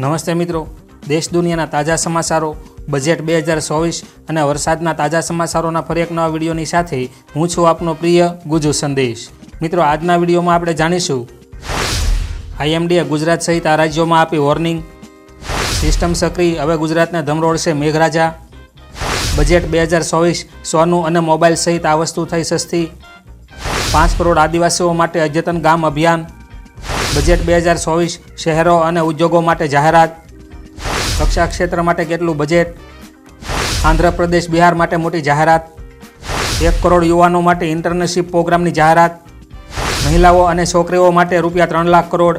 નમસ્તે મિત્રો. દેશ દુનિયાના તાજા સમાચારો, બજેટ બે હજાર ચોવીસ અને વરસાદના તાજા સમાચારોના ફરી એક નવા વિડીયોની સાથે હું છું આપનો પ્રિય ગુજુ સંદેશ. મિત્રો, આજના વિડીયોમાં આપણે જાણીશું. આઈએમડીએ ગુજરાત સહિત આ રાજ્યોમાં આપી વોર્નિંગ. સિસ્ટમ સક્રિય, હવે ગુજરાતને ધમરોળશે મેઘરાજા. બજેટ બે હજાર ચોવીસ, સોનું અને મોબાઈલ સહિત આ વસ્તુ થઈ સસ્તી. પાંચ કરોડ આદિવાસીઓ માટે અદ્યતન ગામ અભિયાન. બજેટ બે હજાર ચોવીસ શહેરો અને ઉદ્યોગો માટે જાહેરાત. કક્ષા ક્ષેત્ર માટે કેટલું બજેટ? આંધ્રપ્રદેશ, બિહાર માટે મોટી જાહેરાત. એક કરોડ યુવાનો માટે ઇન્ટર્નશીપ પ્રોગ્રામની જાહેરાત. મહિલાઓ અને છોકરીઓ માટે રૂપિયા ત્રણ લાખ કરોડ.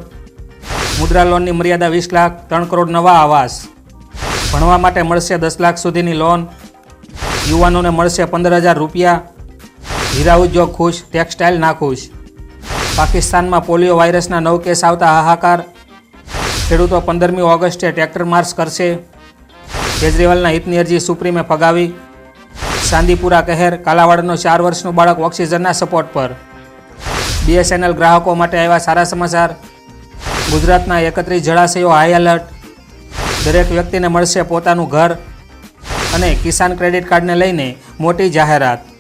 મુદ્રા લોનની મર્યાદા વીસ લાખ, ત્રણ કરોડ નવા આવાસ. ભણવા માટે મળશે દસ લાખ સુધીની લોન. યુવાનોને મળશે પંદર હજાર રૂપિયા. હીરા ઉદ્યોગ ખુશ, ટેક્સટાઇલ નાખુશ. પાકિસ્તાનમાં પોલિયો વાયરસના નવ કેસ આવતા હાહાકાર. ખેડૂતો પંદરમી ઓગસ્ટે ટ્રેક્ટર માર્ચ કરશે. કેજરીવાલના હિતની અરજી સુપ્રીમે ફગાવી. ચાંદીપુરા કહેર, કાલાવાડનો ચાર વર્ષનું બાળક ઓક્સિજનના સપોર્ટ પર. બીએસએનએલ ગ્રાહકો માટે આવ્યા સારા સમાચાર. ગુજરાતના એકત્રીસ જળાશયો હાઈ એલર્ટ દરેક વ્યક્તિને મળશે પોતાનું ઘર અને કિસાન ક્રેડિટ કાર્ડને લઈને મોટી જાહેરાત.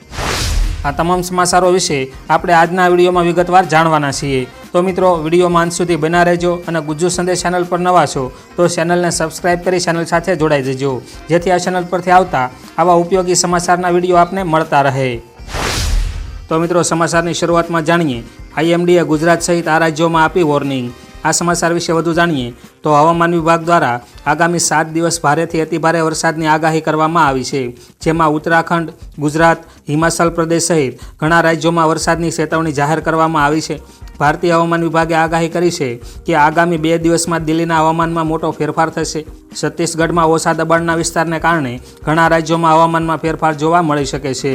આ તમામ સમાચારો વિશે આપણે આજના વિડીયોમાં વિગતવાર જાણવાના છીએ. તો મિત્રો વિડીયોમાં અંત સુધી બના રહેજો અને ગુજ્જુ સંદેશ ચેનલ પર નવા છો, તો ચેનલને સબસ્ક્રાઇબ કરી ચેનલ સાથે જોડાઈ દેજો જેથી આ ચેનલ પરથી આવતા આવા ઉપયોગી સમાચારના વીડિયો આપને મળતા રહે. તો મિત્રો, સમાચારની શરૂઆતમાં જાણીએ આઈએમડીએ ગુજરાત સહિત આ રાજ્યોમાં આપી વોર્નિંગ આ સમાચાર વિશે વધુ જાણીએ તો હવામાન વિભાગ દ્વારા આગામી સાત દિવસ ભારેથી અતિભારે વરસાદની આગાહી કરવામાં આવી છે, જેમાં ઉત્તરાખંડ, ગુજરાત, હિમાચલ પ્રદેશ સહિત ઘણા રાજ્યોમાં વરસાદની ચેતવણી જાહેર કરવામાં આવી છે. ભારતીય હવામાન વિભાગે આગાહી કરી છે કે આગામી બે દિવસમાં દિલ્હીના હવામાનમાં મોટો ફેરફાર થશે. છત્તીસગઢમાં ઓછા દબાણના વિસ્તારને કારણે ઘણા રાજ્યોમાં હવામાનમાં ફેરફાર જોવા મળી શકે છે.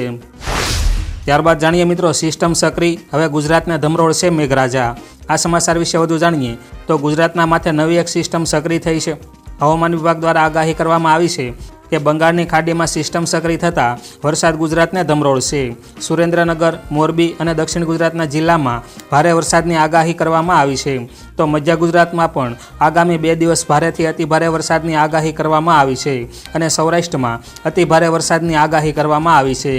ત્યારબાદ જાણીએ મિત્રો, સિસ્ટમ સક્રિય. હવે ગુજરાતને ધમરોળશે મેઘરાજા. આ સમાચાર વિશે વધુ જાણીએ તો ગુજરાતના માથે નવી એક સિસ્ટમ સક્રિય થઈ છે. હવામાન વિભાગ દ્વારા આગાહી કરવામાં આવી છે કે બંગાળની ખાડીમાં સિસ્ટમ સક્રિય થતાં વરસાદ ગુજરાતને ધમરોળશે સુરેન્દ્રનગર, મોરબી અને દક્ષિણ ગુજરાતના જિલ્લામાં ભારે વરસાદની આગાહી કરવામાં આવી છે. તો મધ્ય ગુજરાતમાં પણ આગામી બે દિવસ ભારેથી અતિભારે વરસાદની આગાહી કરવામાં આવી છે અને સૌરાષ્ટ્રમાં અતિભારે વરસાદની આગાહી કરવામાં આવી છે.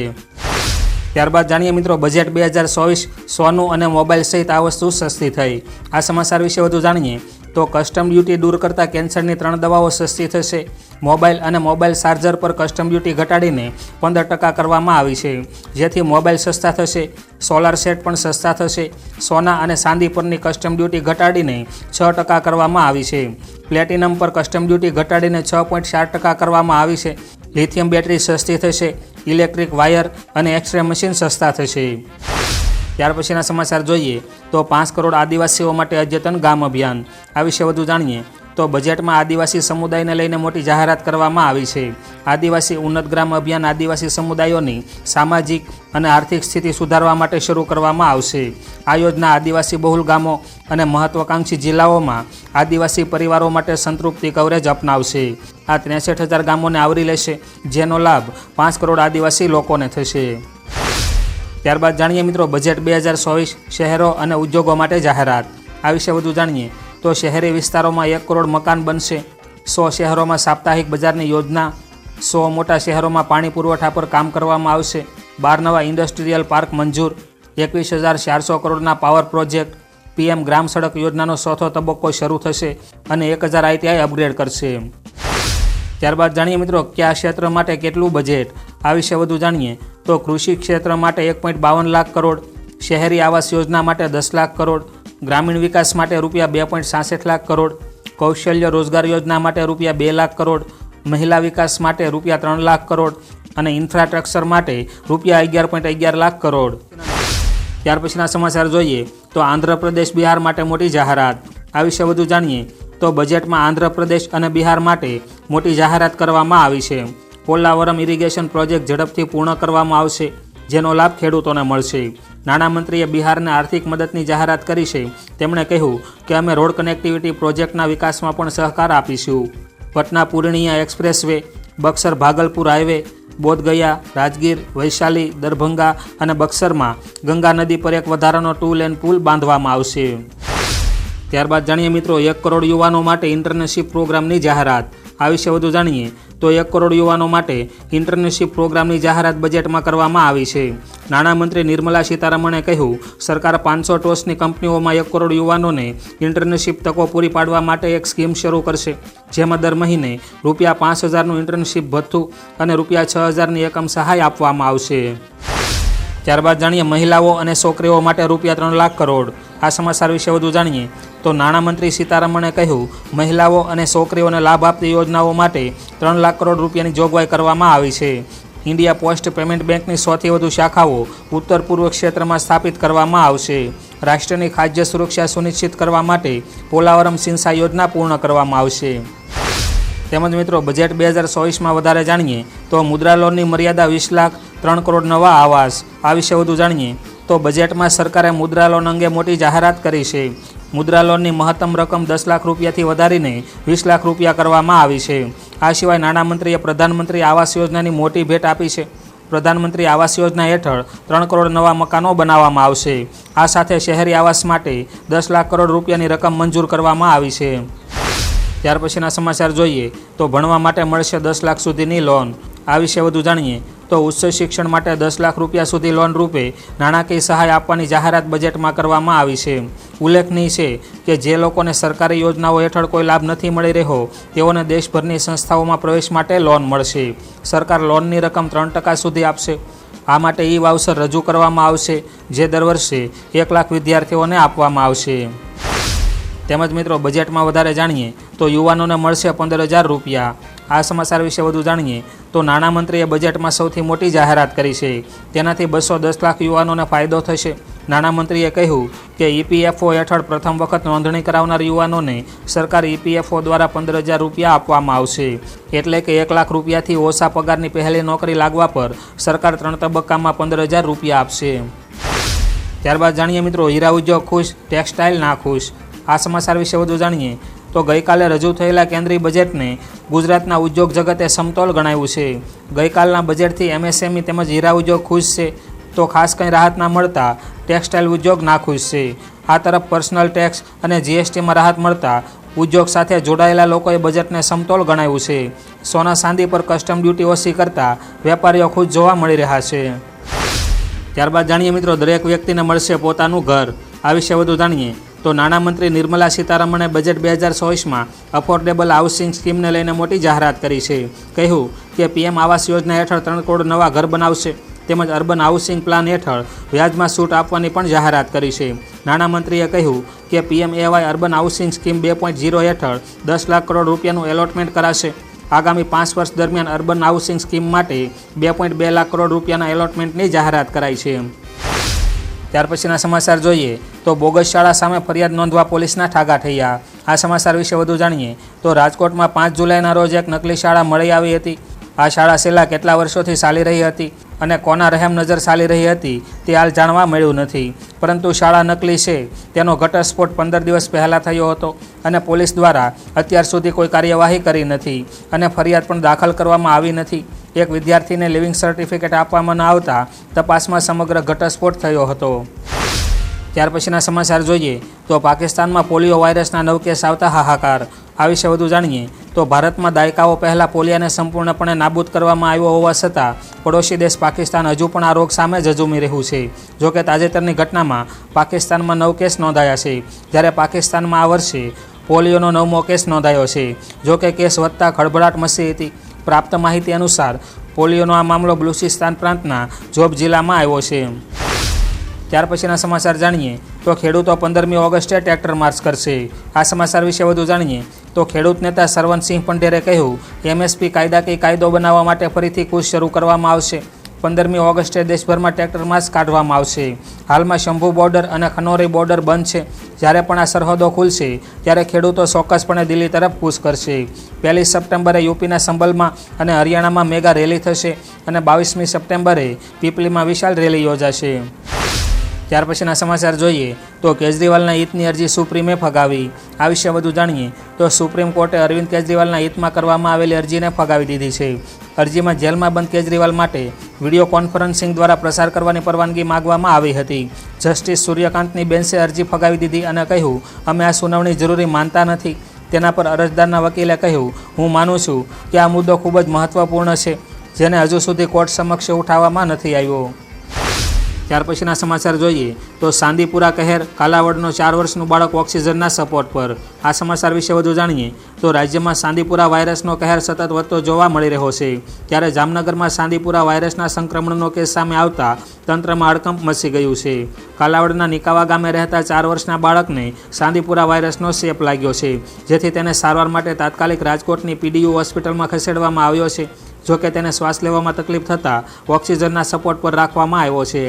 ત્યારબાદ જાણીએ મિત્રો બજેટ બે હજાર ચોવીસ સોનું અને મોબાઈલ સહિત આ વસ્તુ સસ્તી થઈ. આ સમાચાર વિશે વધુ જાણીએ તો કસ્ટમ ડ્યુટી દૂર કરતાં કેન્સરની ત્રણ દવાઓ સસ્તી થશે. મોબાઈલ અને મોબાઈલ ચાર્જર પર કસ્ટમ ડ્યુટી ઘટાડીને પંદર ટકા કરવામાં આવી છે. જેથી મોબાઈલ સસ્તા થશે સોલાર સેટ પણ સસ્તા થશે. સોના અને ચાંદી પરની કસ્ટમ ડ્યુટી ઘટાડીને છ ટકા કરવામાં આવી છે. પ્લેટિનમ પર કસ્ટમ ડ્યુટી ઘટાડીને છ પોઈન્ટ ચાર ટકા કરવામાં આવી છે. લિથિયમ બેટરી સસ્તી થશે, ઇલેક્ટ્રિક વાયર અને એક્સરે મશીન સસ્તા થશે. ત્યાર પછીના સમાચાર જોઈએ તો પાંચ કરોડ આદિવાસીઓ માટે અદ્યતન ગામ અભિયાન. આ વિશે વધુ જાણીએ તો બજેટમાં આદિવાસી સમુદાયને લઈને મોટી જાહેરાત કરવામાં આવી છે. આદિવાસી ઉન્નત ગ્રામ અભિયાન આદિવાસી સમુદાયોની સામાજિક અને આર્થિક સ્થિતિ સુધારવા માટે શરૂ કરવામાં આવશે. આ યોજના આદિવાસી બહુલ ગામો અને મહત્વાકાંક્ષી જિલ્લાઓમાં આદિવાસી પરિવારો માટે સંતૃપ્તિ કવરેજ અપનાવશે. આ ત્રેસઠ હજાર ગામોને આવરી લેશે, જેનો લાભ પાંચ કરોડ આદિવાસી લોકોને થશે. ત્યારબાદ જાણીએ મિત્રો, બજેટ બે હજાર ચોવીસ શહેરો અને ઉદ્યોગો માટે જાહેરાત. આ વિશે વધુ જાણીએ. તો શહેરી વિસ્તારોમાં એક કરોડ મકાન બનશે. સો શહેરોમાં સાપ્તાહિક બજારની યોજના, સો મોટા શહેરોમાં પાણી પુરવઠા પર કામ કરવામાં આવશે. બાર નવા ઇન્ડસ્ટ્રીયલ પાર્ક મંજૂર, એકવીસ હજાર ચારસો કરોડના પાવર પ્રોજેક્ટ, પીએમ ગ્રામ સડક યોજનાનો ચોથો તબક્કો શરૂ થશે અને એક હજાર આઈટીઆઈ અપગ્રેડ કરશે. ત્યારબાદ જાણીએ મિત્રો, કયા ક્ષેત્ર માટે કેટલું બજેટ? આ વિશે વધુ જાણીએ. તો કૃષિ ક્ષેત્ર માટે એક પોઈન્ટ બાવન લાખ કરોડ, શહેરી આવાસ યોજના માટે દસ લાખ કરોડ ગ્રામીણ વિકાસ માટે રૂપિયા બે પોઈન્ટ સાસઠ લાખ કરોડ, કૌશલ્ય રોજગાર યોજના માટે રૂપિયા બે લાખ કરોડ, મહિલા વિકાસ માટે રૂપિયા ત્રણ લાખ કરોડ અને ઇન્ફ્રાસ્ટ્રક્ચર માટે રૂપિયા અગિયાર પોઈન્ટ અગિયાર લાખ કરોડ. ત્યાર પછીના સમાચાર જોઈએ તો આંધ્રપ્રદેશ બિહાર માટે મોટી જાહેરાત. આ વિશે વધુ જાણીએ તો બજેટમાં આંધ્રપ્રદેશ અને બિહાર માટે મોટી જાહેરાત કરવામાં આવી છે. પોલાવરમ ઇરિગેશન પ્રોજેક્ટ ઝડપથી પૂર્ણ કરવામાં આવશે. જેનો લાભ ખેડૂતોને મળશે. નાણામંત્રીએ બિહારને આર્થિક મદદની જાહેરાત કરી છે. તેમણે કહ્યું કે અમે રોડ કનેક્ટિવિટી પ્રોજેક્ટના વિકાસમાં પણ સહકાર આપીશું. Patna Purnia express way Buxar Bhagalpur highway, Bodhgaya, Rajgir, Vaishali, Darbhanga અને બક્સરમાં ગંગા નદી પર એક વધારાનો ટુ લેન પુલ બાંધવામાં આવશે. ત્યારબાદ જાણીએ મિત્રો, એક કરોડ યુવાનો માટે ઇન્ટર્નશીપ પ્રોગ્રામની જાહેરાત. આ વિશે વધુ જાણીએ તો એક કરોડ યુવાનો માટે ઇન્ટર્નશીપ પ્રોગ્રામની જાહેરાત બજેટમાં કરવામાં આવી છે. નાણામંત્રી નિર્મલા સીતારમણે કહ્યું, સરકાર પાંચસો ટોસની કંપનીઓમાં એક કરોડ યુવાનોને ઇન્ટર્નશીપ તકો પૂરી પાડવા માટે એક સ્કીમ શરૂ કરશે, જેમાં દર મહિને રૂપિયા પાંચ હજારનું ઇન્ટર્નશીપ ભથ્થું અને રૂપિયા છ હજારની એકમ સહાય આપવામાં આવશે. ત્યારબાદ જાણીએ, મહિલાઓ અને છોકરીઓ માટે રૂપિયા ત્રણ લાખ કરોડ આ સમાચાર વિશે વધુ જાણીએ તો નાણામંત્રી સીતારમણે કહ્યું, મહિલાઓ અને છોકરીઓને લાભ આપતી યોજનાઓ માટે ત્રણ લાખ કરોડ રૂપિયાની જોગવાઈ કરવામાં આવી છે. ઇન્ડિયા પોસ્ટ પેમેન્ટ બેંકની સૌથી વધુ શાખાઓ ઉત્તર પૂર્વ ક્ષેત્રમાં સ્થાપિત કરવામાં આવશે. રાષ્ટ્રની ખાદ્ય સુરક્ષા સુનિશ્ચિત કરવા માટે પોલાવરમ સિંસા યોજના પૂર્ણ કરવામાં આવશે. તેમજ મિત્રો, બજેટ બે હજાર ચોવીસમાં વધારે જાણીએ તો મુદ્રા લોનની મર્યાદા વીસ લાખ ત્રણ કરોડ નવા આવાસ. આ વિશે વધુ જાણીએ તો બજેટમાં સરકારે મુદ્રા લોન અંગે મોટી જાહેરાત કરી છે. મુદ્રા લોનની મહત્તમ રકમ દસ લાખ રૂપિયાથી વધારીને વીસ લાખ રૂપિયા કરવામાં આવી છે. આ સિવાય નાણામંત્રીએ પ્રધાનમંત્રી આવાસ યોજનાની મોટી ભેટ આપી છે. પ્રધાનમંત્રી આવાસ યોજના હેઠળ ત્રણ કરોડ નવા મકાનો બનાવવામાં આવશે. આ સાથે શહેરી આવાસ માટે દસ લાખ કરોડ રૂપિયાની રકમ મંજૂર કરવામાં આવી છે. ત્યાર પછીના સમાચાર જોઈએ તો ભણવા માટે મળશે દસ લાખ સુધીની લોન. આ વિશે વધુ જાણીએ તો ઉચ્ચ શિક્ષણ માટે દસ લાખ રૂપિયા સુધી લોન રૂપે નાણાકીય સહાય આપવાની જાહેરાત બજેટમાં કરવામાં આવી છે. ઉલ્લેખનીય છે કે જે લોકોને સરકારી યોજનાઓ હેઠળ કોઈ લાભ નથી મળી રહ્યો, તેઓને દેશભરની સંસ્થાઓમાં પ્રવેશ માટે લોન મળશે. સરકાર લોનની રકમ ત્રણ ટકા સુધી આપશે. આ માટે ઈ વાઉચર રજૂ કરવામાં આવશે, જે દર વર્ષે એક લાખ વિદ્યાર્થીઓને આપવામાં આવશે. તેમજ મિત્રો, બજેટમાં વધારે જાણીએ તો યુવાનોને મળશે પંદર હજાર રૂપિયા. આ સમાચાર વિશે વધુ જાણીએ તો નાણામંત્રીએ બજેટમાં સૌથી મોટી જાહેરાત કરી છે. તેનાથી બસો દસ લાખ યુવાનોને ફાયદો થશે. નાણામંત્રીએ કહ્યું કે ઈપીએફઓ હેઠળ પ્રથમ વખત નોંધણી કરાવનાર યુવાનોને સરકાર ઈપીએફઓ દ્વારા પંદર હજાર રૂપિયા આપવામાં આવશે. એટલે કે એક લાખ રૂપિયાથી ઓછા પગારની પહેલી નોકરી લાગવા પર સરકાર ત્રણ તબક્કામાં પંદર હજાર રૂપિયા આપશે. ત્યારબાદ જાણીએ મિત્રો, હીરા ઉદ્યોગ ખુશ, ટેક્સટાઇલ ના ખુશ. આ સમાચાર વિશે વધુ જાણીએ તો ગઈકાલે રજૂ થયેલા કેન્દ્રીય બજેટને ગુજરાતના ઉદ્યોગ જગતે સમતોલ ગણાવ્યું છે. ગઈકાલના બજેટથી એમએસએમઈ તેમજ હીરા ઉદ્યોગ ખુશ છે. તો ખાસ કંઈ રાહત ના મળતા ટેક્સટાઇલ ઉદ્યોગ નાખુશ છે. આ તરફ પર્સનલ ટેક્સ અને જીએસટીમાં રાહત મળતા ઉદ્યોગ સાથે જોડાયેલા લોકોએ બજેટને સમતોલ ગણાવ્યું છે. સોના ચાંદી પર કસ્ટમ ડ્યુટી ઓછી કરતા વેપારીઓ ખુશ જોવા મળી રહ્યા છે. ત્યારબાદ જાણીએ મિત્રો, દરેક વ્યક્તિને મળશે પોતાનું ઘર. આ વિશે વધુ જાણીએ. તો નાણામંત્રી નિર્મલા સીતારમણે બજેટ બે હજાર ચોવીસમાં અફોર્ડેબલ હાઉસિંગ સ્કીમને લઈને મોટી જાહેરાત કરી છે. કહ્યું કે પીએમ આવાસ યોજના હેઠળ ત્રણ કરોડ નવા ઘર બનાવશે તેમજ અર્બન હાઉસિંગ પ્લાન હેઠળ વ્યાજમાં છૂટ આપવાની પણ જાહેરાત કરી છે. નાણામંત્રીએ કહ્યું કે PM AY urban housing scheme બે પોઈન્ટ ઝીરો હેઠળ દસ લાખ કરોડ રૂપિયાનું એલોટમેન્ટ કરાશે. આગામી પાંચ વર્ષ દરમિયાન અર્બન હાઉસિંગ સ્કીમ માટે બે પોઈન્ટ બે લાખ કરોડ રૂપિયાના એલોટમેન્ટની જાહેરાત કરાઈ છે. ત્યાર પછીના સમાચાર જોઈએ તો બોગસ શાળા સામે ફરિયાદ નોંધવા પોલીસના ઠાગા થયા આ સમાચાર વિશે વધુ જાણીએ તો રાજકોટમાં પાંચ જુલાઈના રોજ એક નકલી શાળા મળી આવી હતી. આ શાળા છેલ્લા કેટલા વર્ષોથી ચાલી રહી હતી અને કોના રહેમ નજર ચાલી રહી હતી તે હાલ જાણવા મળ્યું નથી. પરંતુ શાળા નકલી છે, તેનો ઘટસ્ફોટ પંદર દિવસ પહેલાં થયો હતો અને પોલીસ દ્વારા અત્યાર સુધી કોઈ કાર્યવાહી કરી નથી અને ફરિયાદ પણ દાખલ કરવામાં આવી નથી. એક વિદ્યાર્થીને લિવિંગ સર્ટિફિકેટ આપવામાં ન આવતા તપાસમાં સમગ્ર ઘટસ્ફોટ થયો હતો. ત્યાર પછીના સમાચાર જોઈએ તો પાકિસ્તાનમાં પોલિયો વાયરસના નવ કેસ આવતા હાહાકાર. આ વિશે વધુ જાણીએ તો ભારતમાં દાયકાઓ પહેલાં પોલિયાને સંપૂર્ણપણે નાબૂદ કરવામાં આવ્યો હોવા છતાં પડોશી દેશ પાકિસ્તાન હજુ પણ આ રોગ સામે ઝઝૂમી રહ્યું છે. જોકે તાજેતરની ઘટનામાં પાકિસ્તાનમાં નવ કેસ નોંધાયા છે. જ્યારે પાકિસ્તાનમાં આ વર્ષે પોલિયોનો નવમો કેસ નોંધાયો છે. જોકે કેસ વધતા ખળભળાટ મચી હતી. પ્રાપ્ત માહિતી અનુસાર, પોલિયોનો આ મામલો બલુચિસ્તાન પ્રાંતના જોબ જિલ્લામાં આવ્યો છે. ત્યાર પછીના સમાચાર જાણીએ, તો ખેડૂતો પંદરમી ઓગસ્ટે ટ્રેક્ટર માર્ચ કરશે. આ સમાચાર વિશે વધુ જાણીએ, તો ખેડૂત નેતા સરવનસિંહ પંડેરે કહ્યું, એમએસપી કાયદાકીય કાયદો બનાવવા માટે ફરીથી કૂચ શરૂ કરવામાં આવશે. પંદરમી ઓગસ્ટે દેશભરમાં ટ્રેક્ટર માસ કાઢવામાં આવશે. હાલમાં શંભુ બોર્ડર અને ખનોરી બોર્ડર બંધ છે. જ્યારે પણ આ સરહદો ખુલશે, ત્યારે ખેડૂતો ચોક્કસપણે દિલ્હી તરફ કૂચ કરશે. પહેલી સપ્ટેમ્બરે યુપીના સંભલમાં અને હરિયાણામાં મેગા રેલી થશે અને બાવીસમી સપ્ટેમ્બરે પીપલીમાં વિશાળ રેલી યોજાશે. ત્યાર પછીના સમાચાર જોઈએ તો કેજરીવાલના હિતની અરજી સુપ્રીમે ફગાવી. આ વિશે વધુ જાણીએ તો સુપ્રીમ કોર્ટે અરવિંદ કેજરીવાલના હિતમાં કરવામાં આવેલી અરજીને ફગાવી દીધી છે. અરજીમાં જેલમાં બંધ કેજરીવાલ માટે વીડિયો કોન્ફરન્સિંગ દ્વારા પ્રસાર કરવાની પરવાનગી માગવામાં આવી હતી. જસ્ટિસ સૂર્યકાંતની બેન્ચે અરજી ફગાવી દીધી અને કહ્યું, અમે આ સુનાવણી જરૂરી માનતા નથી. તેના પર અરજદારના વકીલે કહ્યું, હું માનું છું કે આ મુદ્દો ખૂબ જ મહત્વપૂર્ણ છે, જેને હજુ સુધી કોર્ટ સમક્ષ ઉઠાવવામાં નથી આવ્યો. ત્યાર પછીના સમાચાર જોઈએ તો સાંદીપુરા કહેર કાલાવડનો ચાર વર્ષનું બાળક ઓક્સિજનના સપોર્ટ પર. આ સમાચાર વિશે વધુ જાણીએ તો રાજ્યમાં સાંદીપુરા વાયરસનો કહેર સતત વધતો જોવા મળી રહ્યો છે. ત્યારે જામનગરમાં સાંદીપુરા વાયરસના સંક્રમણનો કેસ સામે આવતા તંત્રમાં અડકંપ મચી ગયું છે. કાલાવડના નિકાવા ગામે રહેતા ચાર વર્ષના બાળકને સાંદીપુરા વાયરસનો સેપ લાગ્યો છે, જેથી તેને સારવાર માટે તાત્કાલિક રાજકોટની પીડીયુ હોસ્પિટલમાં ખસેડવામાં આવ્યો છે. જોકે તેને શ્વાસ લેવામાં તકલીફ થતાં ઓક્સિજનના સપોર્ટ પર રાખવામાં આવ્યો છે.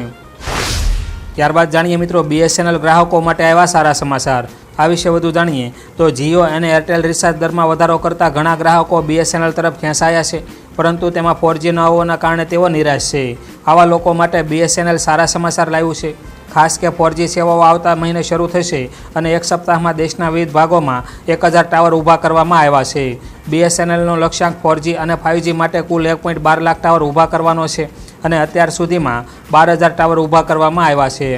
ત્યારબાદ જાણીએ મિત્રો બીએસએનએલ ગ્રાહકો માટે આવ્યા સારા સમાચાર. આ વિશે વધુ જાણીએ તો જીઓ અને એરટેલ રિચાર્જ દરમાં વધારો કરતા ઘણા ગ્રાહકો બીએસએનએલ તરફ ખેંચાયા છે, પરંતુ તેમાં ફોરજી ન હોવાના કારણે તેઓ નિરાશ છે. આવા લોકો માટે બીએસએનએલ સારા સમાચાર લાવ્યું છે. ખાસ કે ફોરજી સેવાઓ આવતા મહિને શરૂ થશે અને એક સપ્તાહમાં દેશના વિવિધ ભાગોમાં એક હજાર ટાવર ઊભા કરવામાં આવ્યા છે. બીએસએનએલનો લક્ષ્યાંક ફોરજી અને ફાઇવજી માટે કુલ એક પોઈન્ટ બાર લાખ ટાવર ઊભા કરવાનો છે. અને અત્યાર સુધીમાં બાર હજાર ટાવર ઊભા કરવામાં આવ્યા છે.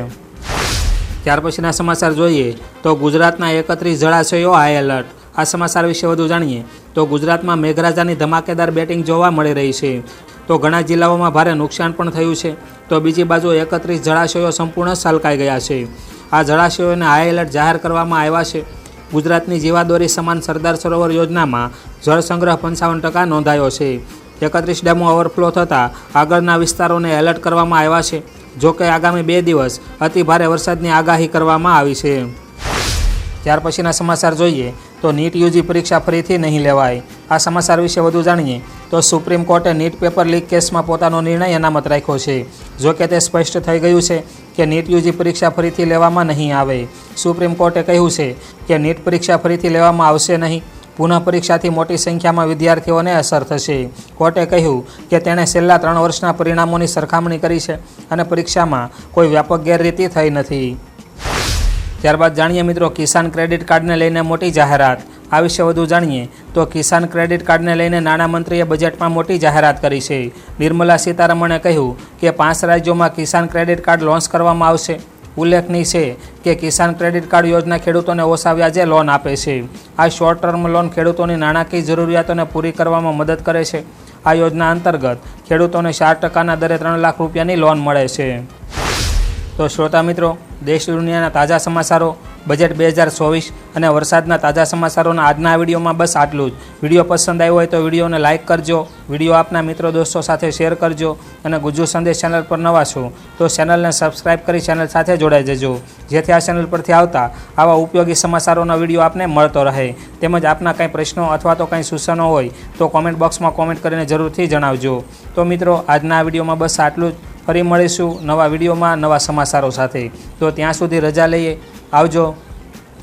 ત્યાર પછીના સમાચાર જોઈએ તો ગુજરાતના એકત્રીસ જળાશયો હાઈ એલર્ટ આ સમાચાર વિશે વધુ જાણીએ તો ગુજરાતમાં મેઘરાજાની ધમાકેદાર બેટિંગ જોવા મળી રહી છે. તો ઘણા જિલ્લાઓમાં ભારે નુકસાન પણ થયું છે. તો બીજી બાજુ એકત્રીસ જળાશયો સંપૂર્ણ સલકાઈ ગયા છે. આ જળાશયોને હાઈ એલર્ટ જાહેર કરવામાં આવ્યા છે. ગુજરાતની જીવાદોરી સમાન સરદાર સરોવર યોજનામાં જળ સંગ્રહ પંચાવન ટકા નોંધાયો છે. એકત્રીસ ડેમો ઓવરફ્લો થતાં આગળના વિસ્તારોને એલર્ટ કરવામાં આવ્યા છે. જોકે આગામી બે દિવસ અતિ ભારે વરસાદની આગાહી કરવામાં આવી છે. ત્યાર પછીના સમાચાર જોઈએ તો નીટ યુજી પરીક્ષા ફરીથી નહીં લેવાય. આ સમાચાર વિશે વધુ જાણીએ તો સુપ્રીમ કોર્ટે નીટ પેપર લીક કેસમાં પોતાનો નિર્ણય અનામત રાખ્યો છે. જોકે તે સ્પષ્ટ થઈ ગયું છે કે નીટ યુજી પરીક્ષા ફરીથી લેવામાં નહીં આવે. સુપ્રીમ કોર્ટે કહ્યું છે કે નીટ પરીક્ષા ફરીથી લેવામાં આવશે નહીં. પુનઃ પરીક્ષાથી મોટી સંખ્યામાં વિદ્યાર્થીઓને અસર થશે. કોર્ટે કહ્યું કે તેણે છેલ્લા ત્રણ વર્ષના પરિણામોની સરખામણી કરી છે અને પરીક્ષામાં કોઈ વ્યાપક ગેરરીતિ થઈ નથી. ત્યારબાદ જાણીએ મિત્રો, કિસાન ક્રેડિટ કાર્ડને લઈને મોટી જાહેરાત. આ વિશે વધુ જાણીએ તો કિસાન ક્રેડિટ કાર્ડને લઈને નાણામંત્રીએ બજેટમાં મોટી જાહેરાત કરી છે. નિર્મલા સીતારમણે કહ્યું કે પાંચ રાજ્યોમાં કિસાન ક્રેડિટ કાર્ડ લોન્ચ કરવામાં આવશે. ઉલ્લેખનીય છે કે કિસાન ક્રેડિટ કાર્ડ યોજના ખેડૂતોને ઓછા વ્યાજે લોન આપે છે. આ શોર્ટ ટર્મ લોન ખેડૂતોની નાણાકીય જરૂરિયાતોને પૂરી કરવામાં મદદ કરે છે. આ યોજના અંતર્ગત ખેડૂતોને ચાર ટકાના દરે ત્રણ લાખ રૂપિયાની લોન મળે છે. તો શ્રોતા મિત્રો, દેશ દુનિયાના તાજા સમાચારો બજેટ બે હજાર ચોવીસ અને વરસાદના તાજા સમાચારોના આજના વિડીયોમાં બસ આટલું જ. વીડિયો પસંદ આવ્યો હોય તો વિડીયોને લાઇક કરજો, વીડિયો આપના મિત્રો દોસ્તો સાથે શેર કરજો અને ગુજુ સંદેશ ચેનલ પર નવા છો તો ચેનલને સબસ્ક્રાઇબ કરી ચેનલ સાથે જોડાઈ જજો. જેથી આ ચેનલ પરથી આવતા આવા ઉપયોગી સમાચારોનો વીડિયો આપને મળતો રહે. તેમજ આપના કંઈ પ્રશ્નો અથવા તો કંઈ સૂચનો હોય તો કોમેન્ટ બોક્સમાં કોમેન્ટ કરીને જરૂરથી જણાવજો. તો મિત્રો, આજના વિડીયોમાં બસ આટલું જ. ફરી મળીશું નવા વિડીયોમાં નવા સમાચારો સાથે. તો ત્યાં સુધી રજા લઈએ. આવજો.